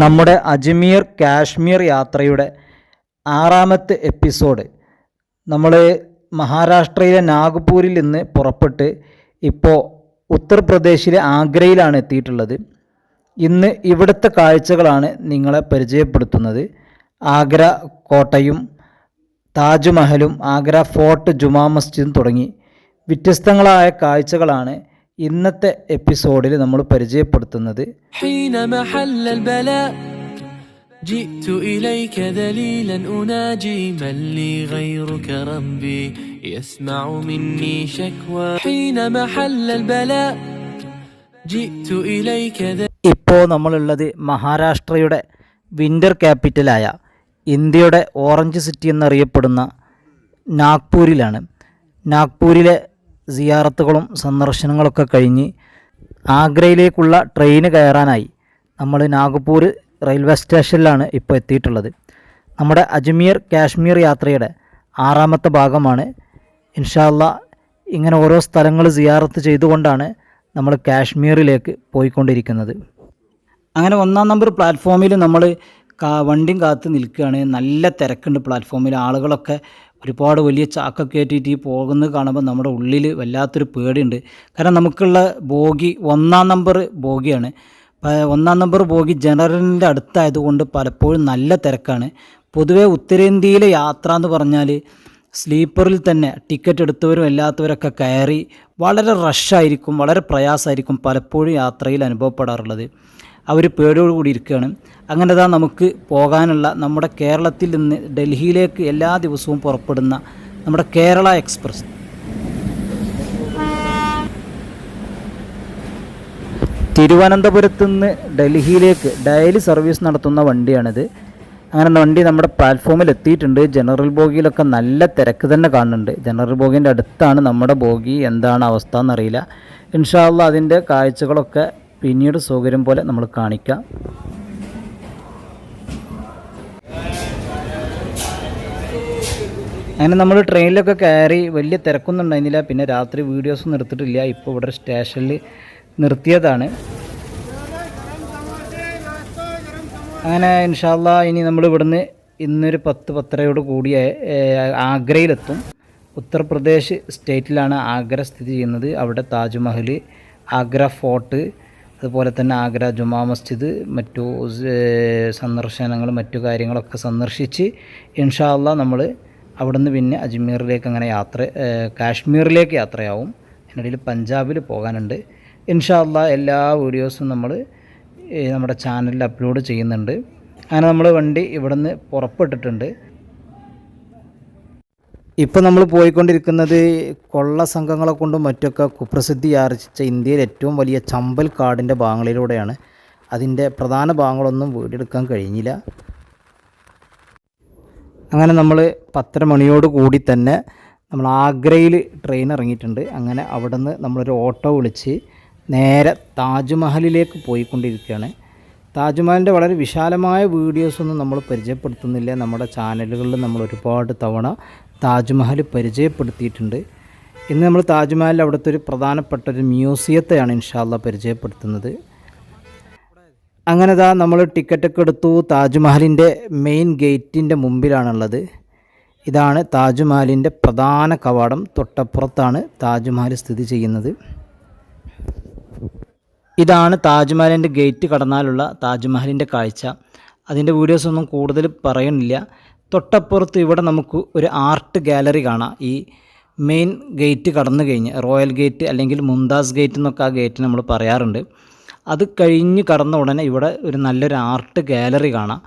നമ്മുടെ അജ്മീർ കാശ്മീർ യാത്രയുടെ ആറാമത്തെ എപ്പിസോഡ്. നമ്മൾ മഹാരാഷ്ട്രയിലെ നാഗ്പൂരിൽ നിന്ന് പുറപ്പെട്ട് ഇപ്പോൾ ഉത്തർപ്രദേശിലെ ആഗ്രയിലാണ് എത്തിയിട്ടുള്ളത്. ഇന്ന് ഇവിടുത്തെ കാഴ്ചകളാണ് നിങ്ങളെ പരിചയപ്പെടുത്തുന്നത്. ആഗ്ര കോട്ടയും താജ്മഹലും ആഗ്ര ഫോർട്ട് ജുമാ മസ്ജിദും തുടങ്ങി വ്യത്യസ്തങ്ങളായ കാഴ്ചകളാണ് ഇന്നത്തെ എപ്പിസോഡിൽ നമ്മൾ പരിചയപ്പെടുത്തുന്നത് حين محل البلاء جئت إليك ذليلا أناجي من لي غيرك ربي يسمع مني شكوى حين محل البلاء جئت إليك ذليلا ഇപ്പോൾ നമ്മളുള്ളത് മഹാരാഷ്ട്രയുടെ വിൻ്റർ ക്യാപിറ്റലായ ഇന്ത്യയുടെ ഓറഞ്ച് സിറ്റി എന്നറിയപ്പെടുന്ന നാഗ്പൂരിലാണ് നാഗ്പൂരിലെ സിയാറത്തുകളും സന്ദർശനങ്ങളൊക്കെ കഴിഞ്ഞ് ആഗ്രയിലേക്കുള്ള ട്രെയിന് കയറാനായി നമ്മൾ നാഗ്പൂർ റെയിൽവേ സ്റ്റേഷനിലാണ് ഇപ്പോൾ എത്തിയിട്ടുള്ളത്. നമ്മുടെ അജ്മീർ കാശ്മീർ യാത്രയുടെ ആറാമത്തെ ഭാഗമാണ്. ഇൻഷാല്ല ഇങ്ങനെ ഓരോ സ്ഥലങ്ങൾ സിയാറത്ത് ചെയ്തുകൊണ്ടാണ് നമ്മൾ കാശ്മീരിലേക്ക് പോയിക്കൊണ്ടിരിക്കുന്നത്. അങ്ങനെ ഒന്നാം നമ്പർ പ്ലാറ്റ്ഫോമിൽ നമ്മൾ വണ്ടിയും കാത്ത് നിൽക്കുകയാണ്. നല്ല തിരക്കുണ്ട് പ്ലാറ്റ്ഫോമിൽ. ആളുകളൊക്കെ ഒരുപാട് വലിയ ചാക്ക കയറ്റിയിട്ട് ഈ പോകുന്നത് കാണുമ്പോൾ നമ്മുടെ ഉള്ളിൽ വല്ലാത്തൊരു പേടിയുണ്ട്. കാരണം നമുക്കുള്ള ബോഗി ഒന്നാം നമ്പർ ബോഗിയാണ്. ഒന്നാം നമ്പർ ബോഗി ജനറലിന്റെ അടുത്തായതുകൊണ്ട് പലപ്പോഴും നല്ല തിരക്കാണ്. പൊതുവേ ഉത്തരേന്ത്യയിലെ യാത്ര എന്ന് പറഞ്ഞാൽ സ്ലീപ്പറിൽ തന്നെ ടിക്കറ്റ് എടുത്തവരും അല്ലാത്തവരൊക്കെ കയറി വളരെ റഷായിരിക്കും വളരെ പ്രയാസമായിരിക്കും പലപ്പോഴും യാത്രയിൽ അനുഭവപ്പെടാറുള്ളത്. അവർ പേടിയോട് കൂടി ഇരിക്കുകയാണ്. അങ്ങനെ താ നമുക്ക് പോകാനുള്ള നമ്മുടെ കേരളത്തിൽ നിന്ന് ഡൽഹിയിലേക്ക് എല്ലാ ദിവസവും പുറപ്പെടുന്ന നമ്മുടെ കേരള എക്സ്പ്രസ്. തിരുവനന്തപുരത്ത് നിന്ന് ഡൽഹിയിലേക്ക് ഡെയിലി സർവീസ് നടത്തുന്ന വണ്ടിയാണിത്. അങ്ങനെ വണ്ടി നമ്മുടെ പ്ലാറ്റ്ഫോമിൽ എത്തിയിട്ടുണ്ട്. ജനറൽ ബോഗിയിലൊക്കെ നല്ല തിരക്ക് തന്നെ കാണുന്നുണ്ട്. ജനറൽ ബോഗിന്റെ അടുത്താണ് നമ്മുടെ ബോഗി എന്താണ് അവസ്ഥ എന്നറിയില്ല. ഇൻഷാല്ല അതിന്റെ കാഴ്ചകളൊക്കെ പിന്നീട് സൗകര്യം പോലെ നമ്മൾ കാണിക്കാം. അങ്ങനെ നമ്മൾ ട്രെയിനിലൊക്കെ കയറി വലിയ തിരക്കൊന്നുണ്ടായിരുന്നില്ല. പിന്നെ രാത്രി വീഡിയോസൊന്നും എടുത്തിട്ടില്ല. ഇപ്പോൾ ഇവിടെ സ്റ്റേഷനിൽ നിർത്തിയതാണ്. അങ്ങനെ ഇൻഷാല്ല ഇനി നമ്മൾ ഇവിടുന്ന് ഇന്നൊരു പത്ത് പത്തരയോട് കൂടിയ ആഗ്രയിലെത്തും. ഉത്തർപ്രദേശ് സ്റ്റേറ്റിലാണ് ആഗ്ര സ്ഥിതി ചെയ്യുന്നത്. അവിടെ താജ്മഹൽ ആഗ്ര ഫോർട്ട് അതുപോലെ തന്നെ ആഗ്ര ജുമാ മസ്ജിദ് മറ്റു സന്ദർശനങ്ങൾ മറ്റു കാര്യങ്ങളൊക്കെ സന്ദർശിച്ച് ഇൻഷാല്ല നമ്മൾ അവിടുന്ന് പിന്നെ അജ്മീറിലേക്ക് അങ്ങനെ യാത്ര കാശ്മീരിലേക്ക് യാത്രയാവും. അതിനിടയിൽ പഞ്ചാബിൽ പോകാനുണ്ട്. ഇൻഷാല്ല എല്ലാ വീഡിയോസും നമ്മൾ നമ്മുടെ ചാനലിൽ അപ്ലോഡ് ചെയ്യുന്നുണ്ട്. അങ്ങനെ നമ്മൾ വണ്ടി ഇവിടുന്ന് പുറപ്പെട്ടിട്ടുണ്ട്. ഇപ്പോൾ നമ്മൾ പോയിക്കൊണ്ടിരിക്കുന്നത് കൊള്ള സംഘങ്ങളെ കൊണ്ടും മറ്റൊക്കെ കുപ്രസിദ്ധി ആർജിച്ച ഇന്ത്യയിൽ ഏറ്റവും വലിയ ചമ്പൽ കാടിന്റെ ഭാഗങ്ങളിലൂടെയാണ് അതിന്റെ പ്രധാന ഭാഗങ്ങളൊന്നും വീടെടുക്കാൻ കഴിഞ്ഞില്ല. അങ്ങനെ നമ്മൾ പത്തര മണിയോട് കൂടി തന്നെ നമ്മൾ ആഗ്രയിൽ ട്രെയിൻ ഇറങ്ങിയിട്ടുണ്ട്. അങ്ങനെ അവിടെ നിന്ന് നമ്മളൊരു ഓട്ടോ വിളിച്ച് നേരെ താജ്മഹലിലേക്ക് പോയിക്കൊണ്ടിരിക്കുകയാണ്. താജ്മഹലിന്റെ വളരെ വിശാലമായ വീഡിയോസൊന്നും നമ്മൾ പരിചയപ്പെടുത്തുന്നില്ല. നമ്മുടെ ചാനലുകളിൽ നമ്മൾ ഒരുപാട് തവണ താജ്മഹൽ പരിചയപ്പെടുത്തിയിട്ടുണ്ട്. ഇന്ന് നമ്മൾ താജ്മഹൽ അവിടുത്തെ ഒരു പ്രധാനപ്പെട്ട ഒരു മ്യൂസിയത്തെയാണ് ഇൻഷാല്ല പരിചയപ്പെടുത്തുന്നത്. അങ്ങനെ ദാ നമ്മൾ ടിക്കറ്റൊക്കെ എടുത്തു താജ്മഹലിന്റെ മെയിൻ ഗേറ്റിന്റെ മുമ്പിലാണുള്ളത്. ഇതാണ് താജ്മഹലിന്റെ പ്രധാന കവാടം. തൊട്ടപ്പുറത്താണ് താജ്മഹൽ സ്ഥിതി ചെയ്യുന്നത്. ഇതാണ് താജ്മഹലിന്റെ ഗേറ്റ് കടന്നാലുള്ള താജ്മഹലിന്റെ കാഴ്ച. അതിന്റെ വീഡിയോസൊന്നും കൂടുതൽ പറയുന്നില്ല തൊട്ടപ്പുറത്ത് ഇവിടെ നമുക്ക് ഒരു ആർട്ട് ഗാലറി കാണാം. ഈ മെയിൻ ഗേറ്റ് കടന്നു കഴിഞ്ഞ് റോയൽ ഗേറ്റ് അല്ലെങ്കിൽ മുംതാസ് ഗേറ്റ് എന്നൊക്കെ ആ ഗേറ്റ് നമ്മൾ പറയാറുണ്ട്. അത് കഴിഞ്ഞ് കടന്ന ഉടനെ ഇവിടെ ഒരു നല്ലൊരു ആർട്ട് ഗാലറി കാണാം.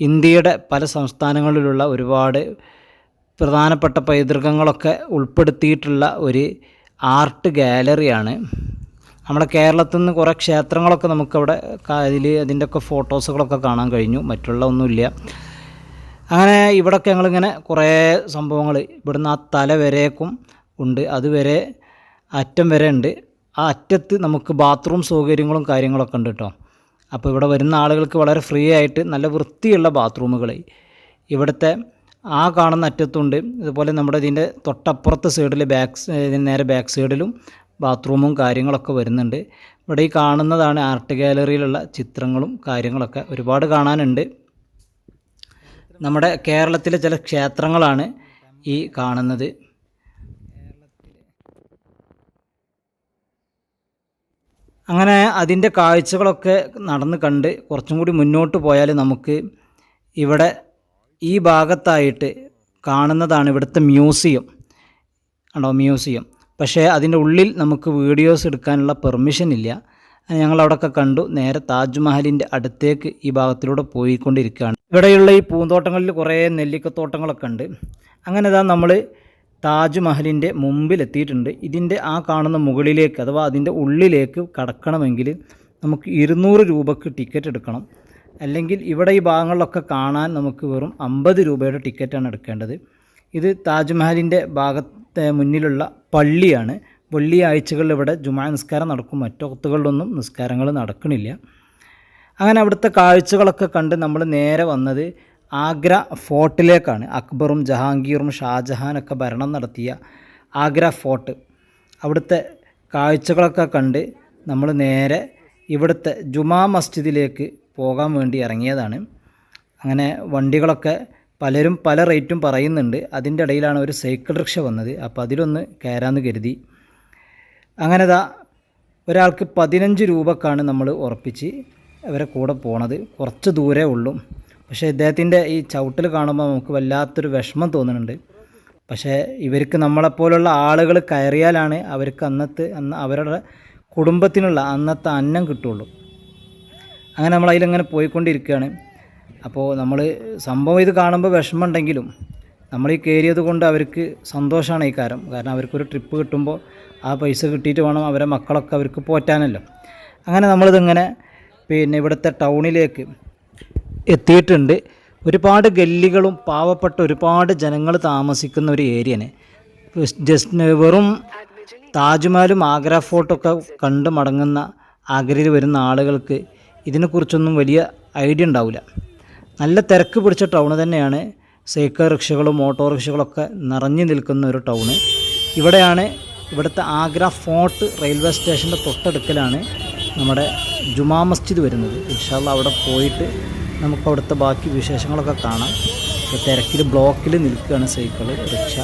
ഇന്ത്യയുടെ പല സംസ്ഥാനങ്ങളിലുള്ള ഒരുപാട് പ്രധാനപ്പെട്ട പൈതൃകങ്ങളൊക്കെ ഉൾപ്പെടുത്തിയിട്ടുള്ള ഒരു ആർട്ട് ഗാലറിയാണ്. നമ്മുടെ കേരളത്തിൽ നിന്ന് കുറേ ക്ഷേത്രങ്ങളൊക്കെ നമുക്കവിടെ അതിൽ അതിന്റെയൊക്കെ ഫോട്ടോസുകളൊക്കെ കാണാൻ കഴിഞ്ഞു. മറ്റുള്ള ഒന്നുമില്ല. അങ്ങനെ ഇവിടൊക്കെ ഞങ്ങളിങ്ങനെ കുറേ സംഭവങ്ങൾ ഇവിടുന്ന് ആ തല വരേക്കും ഉണ്ട്. അതുവരെ അറ്റം വരെ ഉണ്ട്. ആ അറ്റത്ത് നമുക്ക് ബാത്റൂം സൗകര്യങ്ങളും കാര്യങ്ങളൊക്കെ ഉണ്ട് കേട്ടോ അപ്പോൾ ഇവിടെ വരുന്ന ആളുകൾക്ക് വളരെ ഫ്രീ ആയിട്ട് നല്ല വൃത്തിയുള്ള ബാത്റൂമുകൾ. ഇവിടുത്തെ ആ കാണുന്ന അറ്റത്തുണ്ട്. ഇതുപോലെ നമ്മുടെ ഇതിന്റെ തൊട്ടപ്പുറത്തെ സൈഡിൽ ബാക്ക് നേരെ ബാക്ക് സൈഡിലും ബാത്റൂമും കാര്യങ്ങളൊക്കെ വരുന്നുണ്ട്. ഇവിടെ ഈ കാണുന്നതാണ് ആർട്ട് ഗാലറിയിലുള്ള ചിത്രങ്ങളും കാര്യങ്ങളൊക്കെ ഒരുപാട് കാണാനുണ്ട്. നമ്മുടെ കേരളത്തിലെ ചില ക്ഷേത്രങ്ങളാണ് ഈ കാണുന്നത്. അങ്ങനെ അതിന്റെ കാഴ്ചകളൊക്കെ നടന്ന് കണ്ട് കുറച്ചും കൂടി മുന്നോട്ട് പോയാൽ നമുക്ക് ഇവിടെ ഈ ഭാഗത്തായിട്ട് കാണുന്നതാണ് ഇവിടുത്തെ മ്യൂസിയം. ഉണ്ടോ മ്യൂസിയം. പക്ഷേ അതിന്റെ ഉള്ളിൽ നമുക്ക് വീഡിയോസ് എടുക്കാനുള്ള പെർമിഷൻ ഇല്ല. ഞങ്ങളവിടെയൊക്കെ കണ്ടു. നേരെ താജ്മഹലിന്റെ അടുത്തേക്ക് ഈ ഭാഗത്തിലൂടെ പോയിക്കൊണ്ടിരിക്കുകയാണ്. ഇവിടെയുള്ള ഈ പൂന്തോട്ടങ്ങളിൽ കുറേ നെല്ലിക്കത്തോട്ടങ്ങളൊക്കെ ഉണ്ട്. അങ്ങനെ ഇതാ നമ്മൾ താജ്മഹലിന്റെ മുമ്പിലെത്തിയിട്ടുണ്ട്. ഇതിന്റെ ആ കാണുന്ന മുകളിലേക്ക് അഥവാ അതിന്റെ ഉള്ളിലേക്ക് കടക്കണമെങ്കിൽ നമുക്ക് ഇരുന്നൂറ് രൂപക്ക് ടിക്കറ്റ് എടുക്കണം. അല്ലെങ്കിൽ ഇവിടെ ഈ ഭാഗങ്ങളിലൊക്കെ കാണാൻ നമുക്ക് വെറും അമ്പത് രൂപയുടെ ടിക്കറ്റാണ് എടുക്കേണ്ടത്. ഇത് താജ്മഹലിന്റെ ഭാഗത്തെ മുന്നിലുള്ള പള്ളിയാണ്. വെള്ളിയാഴ്ചകളിൽ ഇവിടെ ജുമാ നിസ്കാരം നടക്കും. മറ്റൊത്തുകളിലൊന്നും നിസ്കാരങ്ങൾ നടക്കണില്ല. അങ്ങനെ അവിടുത്തെ കാഴ്ചകളൊക്കെ കണ്ട് നമ്മൾ നേരെ വന്നത് ആഗ്ര ഫോർട്ടിലേക്കാണ്. അക്ബറും ജഹാംഗീറും ഷാജഹാനൊക്കെ ഭരണം നടത്തിയ ആഗ്ര ഫോർട്ട്. അവിടുത്തെ കാഴ്ചകളൊക്കെ കണ്ട് നമ്മൾ നേരെ ഇവിടുത്തെ ജുമാ മസ്ജിദിലേക്ക് പോകാൻ വേണ്ടി ഇറങ്ങിയതാണ്. അങ്ങനെ വണ്ടികളൊക്കെ പലരും പല റേറ്റും പറയുന്നുണ്ട്. അതിന്റെ ഇടയിലാണ് ഒരു സൈക്കിൾ റിക്ഷ വന്നത്. അപ്പോൾ അതിലൊന്ന് കയറാമെന്ന് കരുതി. അങ്ങനെ ദാ ഒരാൾക്ക് പതിനഞ്ച് രൂപക്കാണ് നമ്മൾ ഉറപ്പിച്ച് അവരെ കൂടെ പോണത്. കുറച്ച് ദൂരേ ഉള്ളൂ. പക്ഷേ ഇദ്ദേഹത്തിന്റെ ഈ ചവിട്ടിൽ കാണുമ്പോൾ നമുക്ക് വല്ലാത്തൊരു വിഷമം തോന്നുന്നുണ്ട്. പക്ഷേ ഇവർക്ക് നമ്മളെപ്പോലുള്ള ആളുകൾ കയറിയാലാണ് അവർക്ക് അന്നത്തെ അന്ന് അവരുടെ കുടുംബത്തിനുള്ള അന്നത്തെ അന്നം കിട്ടുള്ളൂ. അങ്ങനെ നമ്മൾ അതിലങ്ങനെ പോയിക്കൊണ്ടിരിക്കുകയാണ്. അപ്പോൾ നമ്മൾ സംഭവം ഇത് കാണുമ്പോൾ വിഷമമുണ്ടെങ്കിലും നമ്മൾ ഈ കയറിയത് കൊണ്ട് അവർക്ക് സന്തോഷമാണ് ഈ കാര്യം. കാരണം അവർക്കൊരു ട്രിപ്പ് കിട്ടുമ്പോൾ ആ പൈസ കിട്ടിയിട്ട് വേണം അവരെ മക്കളൊക്കെ അവർക്ക് പോറ്റാനല്ലോ. അങ്ങനെ നമ്മളിതിങ്ങനെ പിന്നെ ഇവിടുത്തെ ടൗണിലേക്ക് എത്തിയിട്ടുണ്ട്. ഒരുപാട് ഗല്ലികളും പാവപ്പെട്ട ഒരുപാട് ജനങ്ങൾ താമസിക്കുന്ന ഒരു ഏരിയനെ ജസ്റ്റ് വെറും താജ്മഹലും ആഗ്ര ഫോർട്ടൊക്കെ കണ്ട് മടങ്ങുന്ന ആഗ്രയിൽ വരുന്ന ആളുകൾക്ക് ഇതിനെക്കുറിച്ചൊന്നും വലിയ ഐഡിയ ഉണ്ടാവില്ല. നല്ല തിരക്ക് പിടിച്ച ടൗണ് തന്നെയാണ് സൈക്കിൾ റിക്ഷകളും ഓട്ടോറിക്ഷകളൊക്കെ നിറഞ്ഞു നിൽക്കുന്ന ഒരു ടൗണ്. ഇവിടെയാണ് ഇവിടുത്തെ ആഗ്ര ഫോർട്ട് റെയിൽവേ സ്റ്റേഷന്റെ തൊട്ടടുക്കലാണ് നമ്മുടെ ജുമാ മസ്ജിദ് വരുന്നത്. ഇൻഷാല്ല അവിടെ പോയിട്ട് നമുക്ക് അവിടുത്തെ ബാക്കി വിശേഷങ്ങളൊക്കെ കാണാം. തിരക്കിൽ ബ്ലോക്കിൽ നിൽക്കുകയാണ് സൈക്കിൾ റിക്ഷ.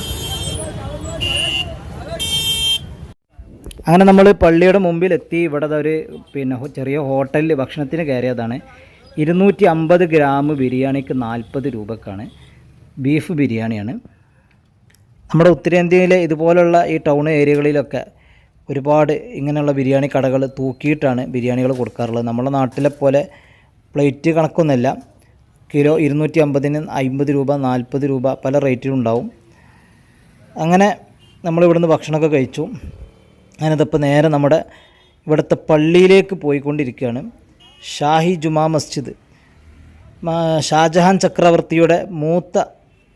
അങ്ങനെ നമ്മൾ പള്ളിയുടെ മുമ്പിൽ എത്തി ഇവിടെ ഒരു പിന്നെ ചെറിയ ഹോട്ടലിൽ ഭക്ഷണത്തിന് കയറിയതാണ്. ഇരുന്നൂറ്റി അമ്പത് ഗ്രാം ബിരിയാണിക്ക് നാൽപ്പത് രൂപക്കാണ്. ബീഫ് ബിരിയാണിയാണ്. നമ്മുടെ ഉത്തരേന്ത്യയിലെ ഇതുപോലുള്ള ഈ ടൗൺ ഏരിയകളിലൊക്കെ ഒരുപാട് ഇങ്ങനെയുള്ള ബിരിയാണി കടകൾ തൂക്കിയിട്ടാണ് ബിരിയാണികൾ കൊടുക്കാറുള്ളത്. നമ്മുടെ നാട്ടിലെ പോലെ പ്ലേറ്റ് കണക്കൊന്നുമല്ല. കിലോ ഇരുന്നൂറ്റി അമ്പതിന് അമ്പത് രൂപ നാൽപ്പത് രൂപ പല റേറ്റിലും ഉണ്ടാവും അങ്ങനെ നമ്മൾ ഇവിടുന്ന് ഭക്ഷണമൊക്കെ കഴിച്ചു. അതിനകത്തപ്പോൾ നേരെ നമ്മുടെ ഇവിടുത്തെ പള്ളിയിലേക്ക് പോയിക്കൊണ്ടിരിക്കുകയാണ്. ഷാഹി ജുമാ മസ്ജിദ്. ഷാജഹാൻ ചക്രവർത്തിയുടെ മൂത്ത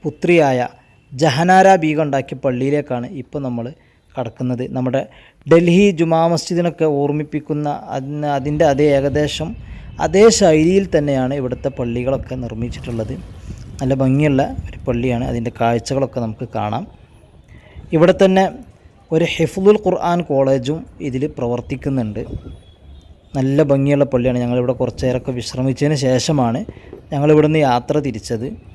പുത്രിയായ ജഹനാര ബീഗം ഉണ്ടാക്കിയ പള്ളിയിലേക്കാണ് ഇപ്പോൾ നമ്മൾ കടക്കുന്നത്. നമ്മുടെ ഡൽഹി ജുമാ മസ്ജിദിനൊക്കെ ഓർമ്മിപ്പിക്കുന്ന അതിന്റെ അതേ ഏകദേശം അതേ ശൈലിയിൽ തന്നെയാണ് ഇവിടുത്തെ പള്ളികളൊക്കെ നിർമ്മിച്ചിട്ടുള്ളത്. നല്ല ഭംഗിയുള്ള ഒരു പള്ളിയാണ്. അതിന്റെ കാഴ്ചകളൊക്കെ നമുക്ക് കാണാം. ഇവിടെ തന്നെ ഒരു ഹെഫുദുൽ ഖുർആൻ കോളേജും ഇതിൽ പ്രവർത്തിക്കുന്നുണ്ട്. നല്ല ഭംഗിയുള്ള പള്ളിയാണ്. ഞങ്ങളിവിടെ കുറച്ചേരൊക്കെ വിശ്രമിച്ചതിന് ശേഷമാണ് ഞങ്ങളിവിടുന്ന് യാത്ര തിരിച്ചത്.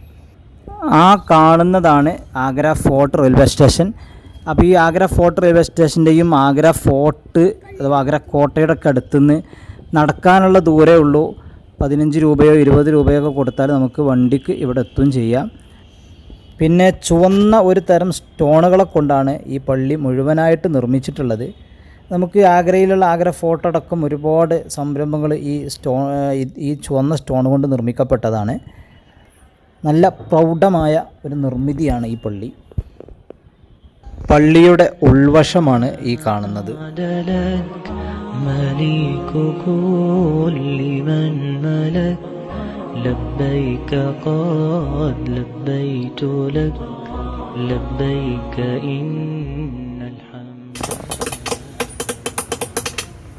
ആ കാണുന്നതാണ് ആഗ്ര ഫോർട്ട് റെയിൽവേ സ്റ്റേഷൻ. അപ്പോൾ ഈ ആഗ്ര ഫോർട്ട് റെയിൽവേ സ്റ്റേഷന്റെയും ആഗ്ര ഫോർട്ട് അഥവാ ആഗ്ര കോട്ടയുടെ ഒക്കെ അടുത്തുനിന്ന് നടക്കാനുള്ള ദൂരേ ഉള്ളൂ. പതിനഞ്ച് രൂപയോ ഇരുപത് രൂപയോ ഒക്കെ കൊടുത്താൽ നമുക്ക് വണ്ടിക്ക് ഇവിടെ എത്തുകയും ചെയ്യാം. പിന്നെ ചുവന്ന ഒരു തരം സ്റ്റോണുകളെ കൊണ്ടാണ് ഈ പള്ളി മുഴുവനായിട്ട് നിർമ്മിച്ചിട്ടുള്ളത്. നമുക്ക് ആഗ്രയിലുള്ള ആഗ്ര ഫോർട്ടടക്കം ഒരുപാട് സംരംഭങ്ങൾ ഈ സ്റ്റോ ഈ- ഈ ചുവന്ന സ്റ്റോൺ കൊണ്ട് നിർമ്മിക്കപ്പെട്ടതാണ്. നല്ല പ്രൗഢമായ ഒരു നിർമ്മിതിയാണ് ഈ പള്ളി. പള്ളിയുടെ ഉൾവശമാണ് ഈ കാണുന്നത്.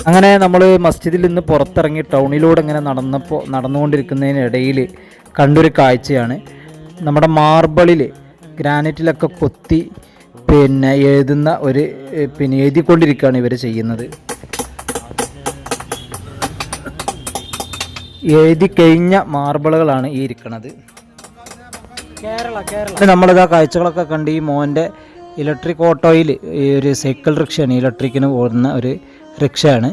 അങ്ങനെ നമ്മൾ മസ്ജിദിൽ നിന്ന് പുറത്തിറങ്ങി ടൗണിലൂടെ ഇങ്ങനെ നടന്നപ്പോൾ നടന്നുകൊണ്ടിരിക്കുന്നതിനിടയിൽ കണ്ടൊരു കാഴ്ചയാണ്. നമ്മുടെ മാർബിളിൽ ഗ്രാനൈറ്റിലൊക്കെ കൊത്തി പിന്നെ എഴുതുന്ന ഒരു പിന്നെ എഴുതിക്കൊണ്ടിരിക്കുകയാണ് ഇവർ ചെയ്യുന്നത്. എഴുതി കഴിഞ്ഞ മാർബിളുകളാണ് ഈ ഇരിക്കുന്നത് നമ്മളിതാ കാഴ്ചകളൊക്കെ കണ്ട് ഈ മോന്റെ ഇലക്ട്രിക് ഓട്ടോയിൽ ഈ ഒരു സൈക്കിൾ റിക്ഷയാണ് ഇലക്ട്രിക്കിന് പോകുന്ന ഒരു റിക്ഷയാണ്.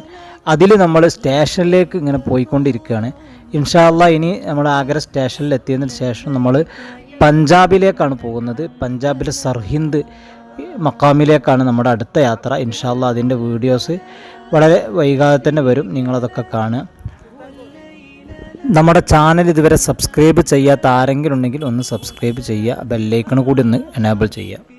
അതിൽ നമ്മൾ സ്റ്റേഷനിലേക്ക് ഇങ്ങനെ പോയിക്കൊണ്ടിരിക്കുകയാണ്. ഇൻഷാല്ല ഇനി നമ്മൾ ആഗ്ര സ്റ്റേഷനിൽ എത്തിയതിന് ശേഷം നമ്മൾ പഞ്ചാബിലേക്കാണ് പോകുന്നത്. പഞ്ചാബിലെ സർഹിന്ദ് മക്കാമിലേക്കാണ് നമ്മുടെ അടുത്ത യാത്ര. ഇൻഷാല്ല അതിന്റെ വീഡിയോസ് വളരെ വൈകാതെ തന്നെ വരും. നിങ്ങളതൊക്കെ കാണുക. നമ്മുടെ ചാനൽ ഇതുവരെ സബ്സ്ക്രൈബ് ചെയ്യാത്ത ആരെങ്കിലും ഉണ്ടെങ്കിൽ ഒന്ന് സബ്സ്ക്രൈബ് ചെയ്യുക. ബെല്ലൈക്കൺ കൂടി ഒന്ന് എനേബിൾ ചെയ്യുക.